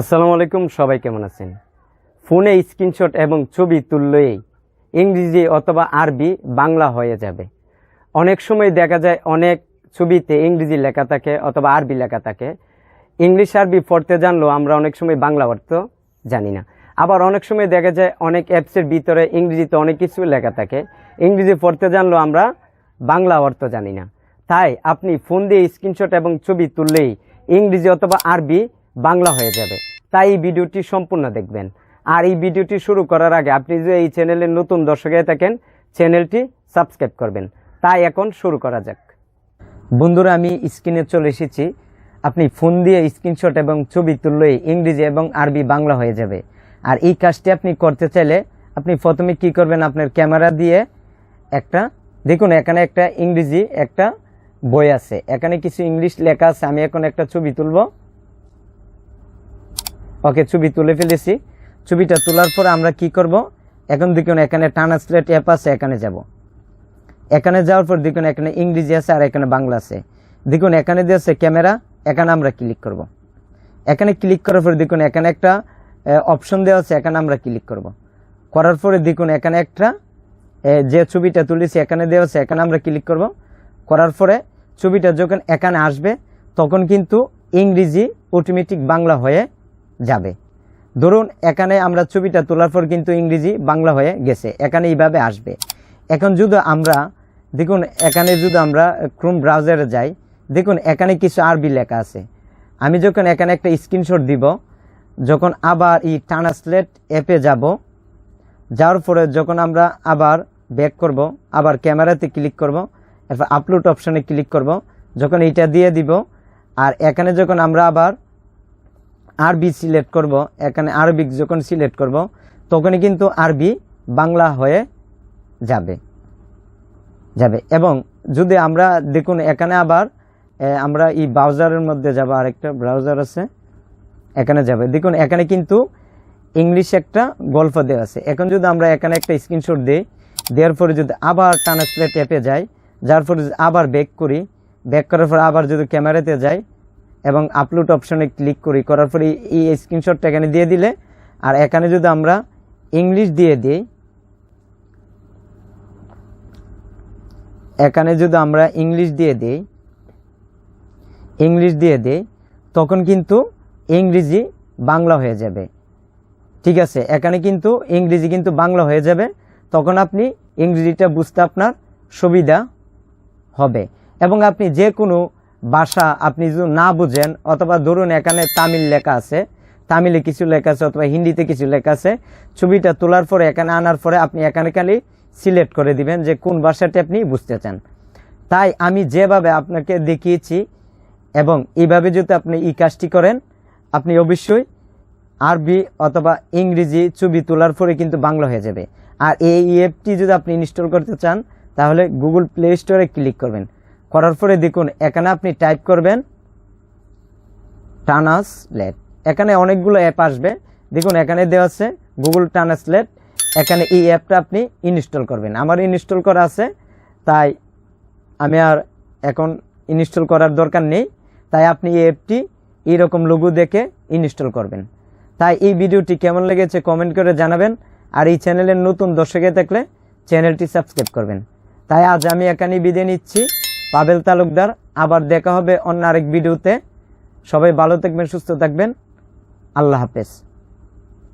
আসসালামু আলাইকুম, সবাই কেমন আছেন? ফোনে স্ক্রিনশট এবং ছবি তুললেই ইংরেজি অথবা আরবি বাংলা হয়ে যাবে। অনেক সময় দেখা যায় অনেক ছবিতে ইংরেজি লেখা থাকে অথবা আরবি লেখা থাকে। ইংলিশ, আরবি পড়তে জানলেও আমরা অনেক সময় বাংলা অর্থ জানি না। আবার অনেক সময় দেখা যায় অনেক অ্যাপসের ভিতরে ইংরেজিতে অনেক কিছু লেখা থাকে। ইংরেজি পড়তে জানলেও আমরা বাংলা অর্থ জানি না। তাই আপনি ফোন দিয়ে স্ক্রিনশট এবং ছবি তুললেই ইংরেজি অথবা আরবি বাংলা হয়ে যাবে। তাই এই ভিডিওটি সম্পূর্ণ দেখবেন। আর এই ভিডিওটি শুরু করার আগে আপনি যদি এই চ্যানেলের নতুন দর্শক হয়ে থাকেন, চ্যানেলটি সাবস্ক্রাইব করবেন। তাই এখন শুরু করা যাক। বন্ধুরা, আমি স্ক্রিনে চলে এসেছি। আপনি ফোন দিয়ে স্ক্রিনশট এবং ছবি তুললেই ইংরেজি এবং আরবি বাংলা হয়ে যাবে। আর এই কাজটি আপনি করতে চাইলে আপনি প্রথমে কি করবেন, আপনার ক্যামেরা দিয়ে একটা, দেখুন, এখানে একটা ইংরেজি একটা বই আছে। এখানে কিছু ইংলিশ লেখা আছে। আমি এখন একটা ছবি তুলব। ওকে, ছবি তুলে ফেলেছি। ছবিটা তোলার পর আমরা কি করব? এখন দেখুন, এখানে ট্রান্সলেট অ্যাপ আছে, এখানে যাব। এখানে যাওয়ার পর দেখুন, এখানে ইংরেজি আছে আর এখানে বাংলা আছে। দেখুন, এখানে দিয়ে আছে ক্যামেরা, এখানে আমরা ক্লিক করব। এখানে ক্লিক করার পর দেখুন, এখানে একটা অপশন দেওয়া আছে, এখানে আমরা ক্লিক করব। করার পরে দেখুন, এখানে একটা যে ছবিটা তুলেছি, এখানে দেওয়া আছে, এখানে আমরা ক্লিক করব। করার পরে ছবিটা যখন এখানে আসবে, তখন কিন্তু ইংরেজি অটোমেটিক বাংলা হয়ে যাবে। ধরুন, এখানে আমরা ছবিটা তোলার পর কিন্তু ইংরেজি বাংলা হয়ে গেছে। এখানে এইভাবে আসবে। এখন যদি আমরা, দেখুন, এখানে যদি আমরা ক্রোম ব্রাউজারে যাই, দেখুন, এখানে কিছু আরবি লেখা আছে। আমি যখন এখানে একটা স্ক্রিনশট দিব, যখন আবার এই ট্রান্সলেট অ্যাপে যাব, যাওয়ার পরে যখন আমরা আবার ব্যাক করব, আবার ক্যামেরাতে ক্লিক করব, এরপর আপলোড অপশানে ক্লিক করব, যখন এটা দিয়ে দিব, আর এখানে যখন আমরা আবার আরবি সিলেক্ট করব, এখানে আরবিক যখন সিলেক্ট করব, তখনই কিন্তু আরবি বাংলা হয়ে যাবে যাবে। এবং যদি আমরা দেখুন, এখানে আবার আমরা এই ব্রাউজারের মধ্যে যাব, আরেকটা ব্রাউজার আছে, এখানে যাবে। দেখুন, এখানে কিন্তু ইংলিশ একটা গল্প দেওয়া আছে। এখন যদি আমরা এখানে একটা স্ক্রিনশট দিই, দেওয়ার পরে যদি আবার ট্রান্সলেট অ্যাপে যাই, যার পরে আবার ব্যাক করি ব্যাক করার পর আবার যদি ক্যামেরাতে যাই এবং আপলোড অপশনে ক্লিক করি। করার পরে এই স্ক্রিনশটটা এখানে দিয়ে দিলে, আর এখানে যদি আমরা ইংলিশ দিয়ে দিই, এখানে যদি আমরা ইংলিশ দিয়ে দিই ইংলিশ দিয়ে দিই, তখন কিন্তু ইংরেজি বাংলা হয়ে যাবে। ঠিক আছে? এখানে কিন্তু ইংরেজি কিন্তু বাংলা হয়ে যাবে। তখন আপনি ইংরেজিটা বুঝতে আপনার সুবিধা হবে। এবং আপনি যে কোনো ভাষা আপনি যদি না বুঝেন, অথবা ধরুন এখানে তামিল লেখা আছে, তামিলে কিছু লেখা আছে অথবা হিন্দিতে কিছু লেখা আছে, ছবিটা তোলার পরে, এখানে আনার পরে আপনি এখানে খালি সিলেক্ট করে দিবেন যে কোন ভাষাটি আপনি বুঝতে চান। তাই আমি যেভাবে আপনাকে দেখিয়েছি এবং এইভাবে যদি আপনি এই কাজটি করেন, আপনি অবশ্যই আরবি অথবা ইংরেজি ছবি তোলার পরে কিন্তু বাংলা হয়ে যাবে। আর এই অ্যাপটি যদি আপনি ইনস্টল করতে চান, তাহলে গুগল প্লে স্টোরে ক্লিক করবেন। করার পরে দেখুন, এখানে আপনি টাইপ করবেন ট্রান্সলেট এখানে অনেকগুলো অ্যাপ আসবে। দেখুন, এখানে দেওয়া আছে গুগল ট্রান্সলেট এখানে এই অ্যাপটা আপনি ইনস্টল করবেন। আমার ইনস্টল করা আছে, তাই আমি আর এখন ইনস্টল করার দরকার নেই। তাই আপনি এই অ্যাপটি এইরকম লোগো দেখে ইনস্টল করবেন। তাই এই ভিডিওটি কেমন লেগেছে কমেন্ট করে জানাবেন। আর এই চ্যানেলের নতুন দর্শকে থাকলে চ্যানেলটি সাবস্ক্রাইব করবেন। তাই আজ আমি এখানেই বিদায় নিচ্ছি। পাবেল তালুকদার, আবার দেখা হবে অন্য আরেক ভিডিওতে। সবাই ভালো থাকবেন, সুস্থ থাকবেন। আল্লাহ হাফেজ।